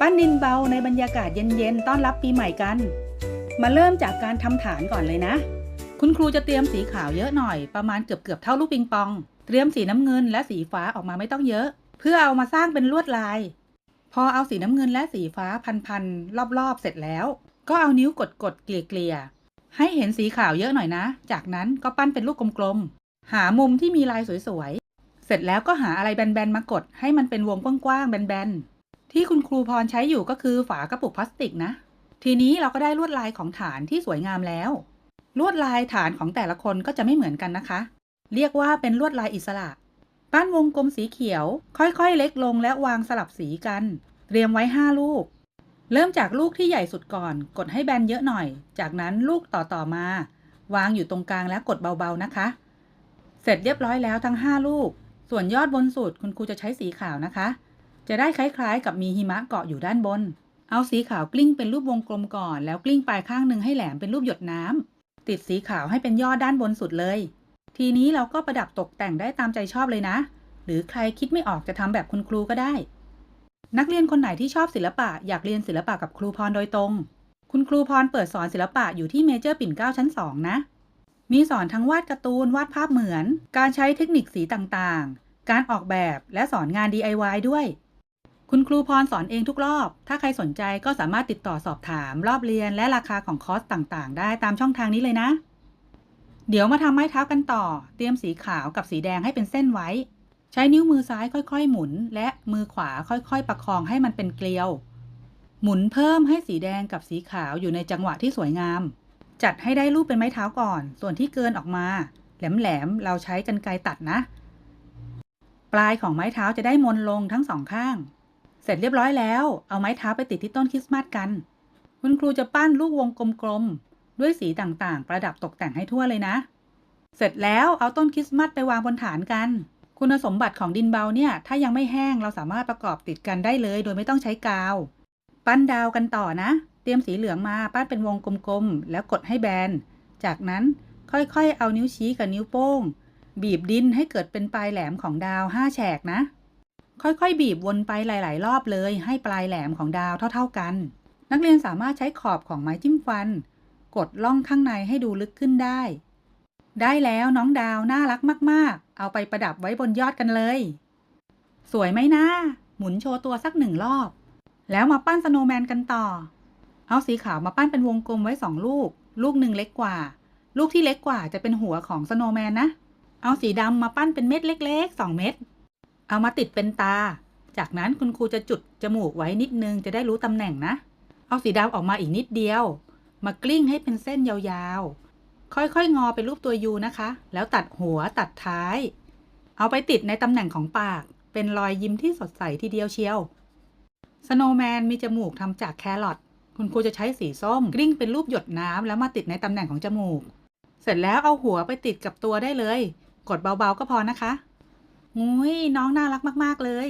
ปั้นดินเบาในบรรยากาศเย็นๆ ต้อนรับปีใหม่กัน มาเริ่มจากการทำฐานก่อนเลยนะ คุณครูจะเตรียมสีขาวเยอะหน่อย ประมาณเกือบๆเท่าลูกปิงปอง เตรียมสีน้ำเงินและสีฟ้าออกมาไม่ต้องเยอะ เพื่อเอามาสร้างเป็นลวดลาย พอเอาสีน้ำเงินและสีฟ้าพันๆรอบๆ เสร็จแล้ว ก็เอานิ้วกดๆเกลี่ยๆให้เห็นสีขาวเยอะหน่อยนะ จากนั้นก็ปั้นเป็นลูกกลมๆหามุมที่มีลายสวยๆเสร็จแล้วก็หาอะไรแบนๆมากดให้มันเป็นวงกว้างๆแบนๆ ที่คุณครูพรใช้อยู่ก็คือฝากระปุกพลาสติกนะ ทีนี้เราก็ได้ลวดลายของฐานที่สวยงามแล้ว ลวดลายฐานของแต่ละคนก็จะไม่เหมือนกันนะคะ เรียกว่าเป็นลวดลายอิสระ ปั้นวงกลมสีเขียว ค่อยๆ เล็กลงและวางสลับสีกัน เตรียมไว้ 5 ลูก เริ่มจากลูกที่ใหญ่สุดก่อน กดให้แบนเยอะหน่อย จากนั้นลูกต่อๆมา วางอยู่ตรงกลางและกดเบาๆนะคะ เสร็จเรียบร้อยแล้วทั้ง 5 ลูก ส่วนยอดบนสุดคุณครูจะใช้สีขาวนะคะ จะได้คล้ายๆ กับมีหิมะเกาะอยู่ด้านบน เอาสีขาวกลิ้งเป็นรูปวงกลมก่อน แล้วกลิ้งปลายข้างหนึ่งให้แหลมเป็นรูปหยดน้ำติดสีขาวให้เป็นยอดด้านบนสุดเลย ทีนี้เราก็ประดับตกแต่งได้ตามใจชอบเลยนะ หรือใครคิดไม่ออกจะทำแบบคุณครูก็ได้ นักเรียนคนไหนที่ชอบศิลปะอยากเรียนศิลปะกับครูพรโดยตรง คุณครูพรเปิดสอนศิลปะอยู่ที่เมเจอร์ปิ่นเกล้าชั้น2นะ มีสอนทั้งวาดการ์ตูนวาดภาพเหมือน การใช้เทคนิคสีต่างๆ การออกแบบและสอนงาน DIY ด้วย คุณครูพรสอนเองทุกรอบ ถ้าใครสนใจก็สามารถติดต่อสอบถาม รอบเรียนและราคาของคอร์สต่างๆ ได้ตามช่องทางนี้เลยนะ เดี๋ยวมาทำไม้เท้ากันต่อ เตรียมสีขาวกับสีแดงให้เป็นเส้นไว้ ใช้นิ้วมือซ้ายค่อย ๆ หมุน และมือขวาค่อยๆ ประคองให้มันเป็นเกลียว หมุนเพิ่มให้สีแดงกับสีขาวอยู่ในจังหวะที่สวยงาม จัดให้ได้รูปเป็นไม้เท้าก่อน ส่วนที่เกินออกมา แหลมๆเราใช้กันไกรตัดนะ ปลายของไม้เท้าจะได้มนลงทั้งสองข้าง เสร็จเรียบร้อยแล้ว เอาไม้เท้าไปติดที่ต้นคริสต์มาสกัน คุณครูจะปั้นลูกวงกลมๆ ด้วยสีต่างๆ ประดับตกแต่งให้ทั่วเลยนะ เสร็จแล้วเอาต้นคริสต์มาสไปวางบนฐานกัน คุณสมบัติของดินเบาเนี่ย ถ้ายังไม่แห้งเราสามารถประกอบติดกันได้เลย โดยไม่ต้องใช้กาว ปั้นดาวกันต่อนะ เตรียมสีเหลืองมาปั้นเป็นวงกลมๆ แล้วกดให้แบน จากนั้นค่อยๆ เอานิ้วชี้กับนิ้วโป้ง บีบดินให้เกิดเป็นปลายแหลมของดาวห้าแฉกนะ ค่อยๆ บีบวนไปหลาย ๆ รอบเลยให้ปลายแหลมของดาวเท่า ๆกัน นักเรียนสามารถใช้ขอบของไม้จิ้มฟัน กดล่องข้างในให้ดูลึกขึ้นได้ ได้แล้วน้องดาวน่ารักมาก ๆ เอาไปประดับไว้บนยอดกันเลย สวยไหมนะหมุนโชว์ตัวสักหนึ่งรอบ แล้วมาปั้นสโนว์แมนกันต่อ เอาสีขาวมาปั้นเป็นวงกลมไว้สองลูก ลูกหนึ่งเล็กกว่า ลูกที่เล็กกว่าจะเป็นหัวของสโนว์แมนนะ เอาสีดำมาปั้นเป็นเม็ดเล็กๆ2เม็ด เอามาติดเป็นตา จากนั้นคุณครูจะจุดจมูกไว้นิดนึงจะได้รู้ตำแหน่งนะ เอาสีดำออกมาอีกนิดเดียว มากลิ้งให้เป็นเส้นยาวๆ ค่อยๆ งอเป็นรูปตัวยูนะคะ แล้วตัดหัวตัดท้าย เอาไปติดในตำแหน่งของปาก เป็นรอยยิ้มที่สดใสทีเดียวเชียว สโนว์แมนมีจมูกทำจากแครอท คุณครูจะใช้สีส้มกลิ้งเป็นรูปหยดน้ำแล้วมาติดในตำแหน่งของจมูก เสร็จแล้วเอาหัวไปติดกับตัวได้เลย กดเบาๆก็พอนะคะ งุ้ยน้องน่ารักมาก ๆ เลย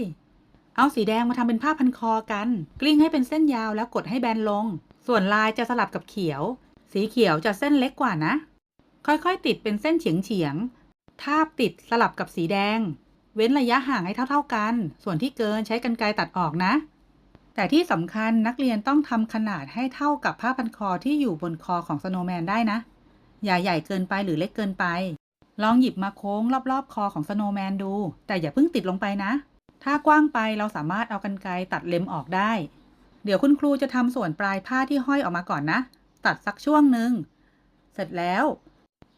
เอาสีแดงมาทำเป็นผ้าพันคอกัน กลิ้งให้เป็นเส้นยาวแล้วกดให้แบนลง ส่วนลายจะสลับกับเขียว สีเขียวจะเส้นเล็กกว่านะ ค่อยๆ ติดเป็นเส้นเฉียงๆทาบติดสลับกับสีแดง เว้นระยะห่างให้เท่า ๆกัน ส่วนที่เกินใช้กรรไกรตัดออกนะ แต่ที่สำคัญนักเรียนต้องทำขนาดให้เท่ากับผ้าพันคอที่อยู่บนคอของสโนวแมนได้นะ อย่าใหญ่เกินไปหรือเล็กเกินไป ลองหยิบมาโค้งรอบๆ คอของสโนว์แมนดู แต่อย่าเพิ่งติดลงไปนะ ถ้ากว้างไปเราสามารถเอากรรไกรตัดเล็มออกได้ เดี๋ยวคุณครูจะทำส่วนปลายผ้าที่ห้อยออกมาก่อนนะ ตัดสักช่วงหนึ่ง เสร็จแล้ว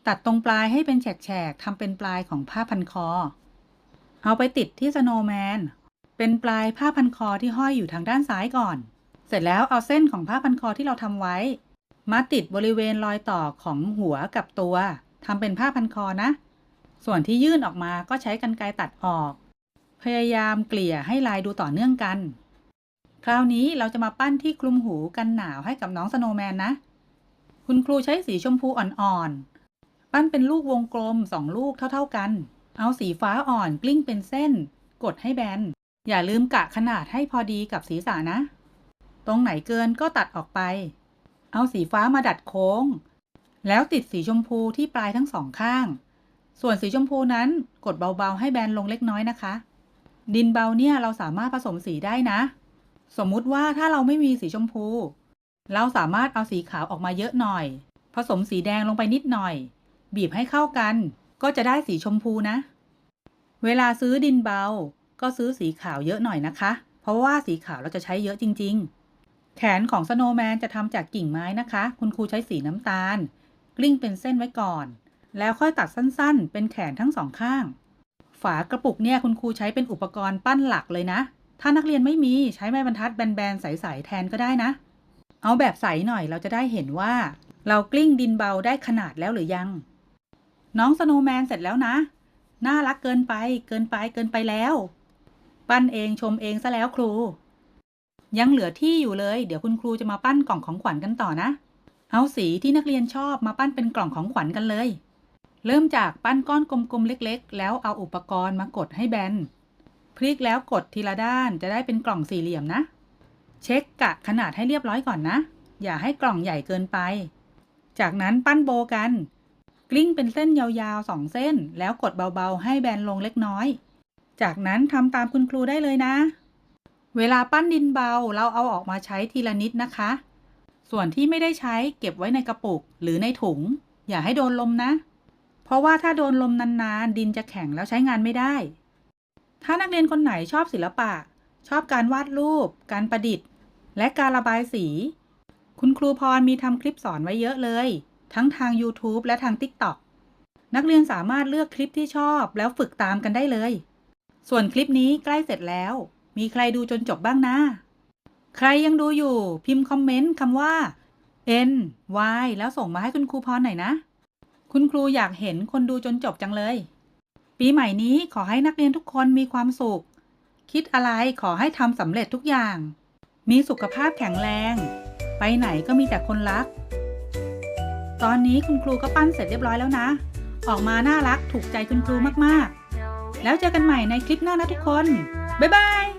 ตัดตรงปลายให้เป็นแฉกๆทำเป็นปลายของผ้าพันคอ เอาไปติดที่สโนว์แมน เป็นปลายผ้าพันคอที่ห้อยอยู่ทางด้านซ้ายก่อน เสร็จแล้วเอาเส้นของผ้าพันคอที่เราทำไว้ มาติดบริเวณรอยต่อของหัวกับตัว ทำเป็นผ้าพันคอนะ ส่วนที่ยื่นออกมาก็ใช้กรรไกรตัดออก พยายามเกลี่ยให้ลายดูต่อเนื่องกัน คราวนี้เราจะมาปั้นที่คลุมหูกันหนาวให้กับน้องสโนวแมนนะ คุณครูใช้สีชมพูอ่อนๆ ปั้นเป็นลูกวงกลมสองลูกเท่าๆกัน เอาสีฟ้าอ่อนกลิ้งเป็นเส้น กดให้แบน อย่าลืมกะขนาดให้พอดีกับศีรษะนะ ตรงไหนเกินก็ตัดออกไป เอาสีฟ้ามาดัดโค้ง แล้วติดสีชมพูที่ปลายทั้งสองข้าง ส่วนสีชมพูนั้นกดเบาๆ ให้แบนลงเล็กน้อยนะคะ ดินเบาเนี่ยเราสามารถผสมสีได้นะ สมมุติว่าถ้าเราไม่มีสีชมพู เราสามารถเอาสีขาวออกมาเยอะหน่อย ผสมสีแดงลงไปนิดหน่อย บีบให้เข้ากัน ก็จะได้สีชมพูนะ เวลาซื้อดินเบา ก็ซื้อสีขาวเยอะหน่อยนะคะ เพราะว่าสีขาวเราจะใช้เยอะจริง ๆ แขนของสโนว์แมนจะทำจากกิ่งไม้นะคะ คุณครูใช้สีน้ำตาล กลิ้งเป็นเส้นไว้ก่อน แล้วค่อยตัดสั้นๆ เป็นแขนทั้งสองข้าง ฝากระปุกเนี่ยคุณครูใช้เป็นอุปกรณ์ปั้นหลักเลยนะ ถ้านักเรียนไม่มีใช้ไม้บรรทัดแบนๆ ใสๆ แทนก็ได้นะ เอาแบบใสหน่อยเราจะได้เห็นว่า เรากลิ้งดินเบาได้ขนาดแล้วหรือยัง น้องสโนว์แมนเสร็จแล้วนะ น่ารักเกินไป เกินไป เกินไปแล้ว ปั้นเองชมเองซะแล้วครู ยังเหลือที่อยู่เลย เดี๋ยวคุณครูจะมาปั้นกล่องของขวัญกันต่อนะ เอาสีที่นักเรียนชอบมาปั้นเป็นกล่องของขวัญกันเลย เริ่มจากปั้นก้อนกลมๆเล็กๆ แล้วเอาอุปกรณ์มากดให้แบน พลิกแล้วกดทีละด้านจะได้เป็นกล่องสี่เหลี่ยมนะ เช็คกะขนาดให้เรียบร้อยก่อนนะ อย่าให้กล่องใหญ่เกินไป จากนั้นปั้นโบกัน กลิ้งเป็นเส้นยาวๆสองเส้น แล้วกดเบาๆ ให้แบนลงเล็กน้อย จากนั้นทำตามคุณครูได้เลยนะ เวลาปั้นดินเบาเราเอาออกมาใช้ทีละนิดนะคะ ส่วนที่ไม่ได้ใช้เก็บไว้ในกระปุกหรือในถุง อย่าให้โดนลมนะ เพราะว่าถ้าโดนลมนานๆ ดินจะแข็งแล้วใช้งานไม่ได้ ถ้านักเรียนคนไหนชอบศิลปะ ชอบการวาดรูป การประดิษฐ์ และการระบายสี คุณครูพรมีทำคลิปสอนไว้เยอะเลย ทั้งทาง YouTube และทาง TikTok นักเรียนสามารถเลือกคลิปที่ชอบแล้วฝึกตามกันได้เลย ส่วนคลิปนี้ใกล้เสร็จแล้ว มีใครดูจนจบบ้างนะ ใครยังดูอยู่พิมพ์คอมเมนต์คำว่า N Y แล้วส่งมาให้คุณครูพรหน่อยนะ คุณครูอยากเห็นคนดูจนจบจังเลย ปีใหม่นี้ขอให้นักเรียนทุกคนมีความสุข คิดอะไรขอให้ทำสำเร็จทุกอย่าง มีสุขภาพแข็งแรง ไปไหนก็มีแต่คนรัก ตอนนี้คุณครูก็ปั้นเสร็จเรียบร้อยแล้วนะ ออกมาน่ารักถูกใจคุณครูมากๆ แล้วเจอกันใหม่ในคลิปหน้านะทุกคน บ๊ายบาย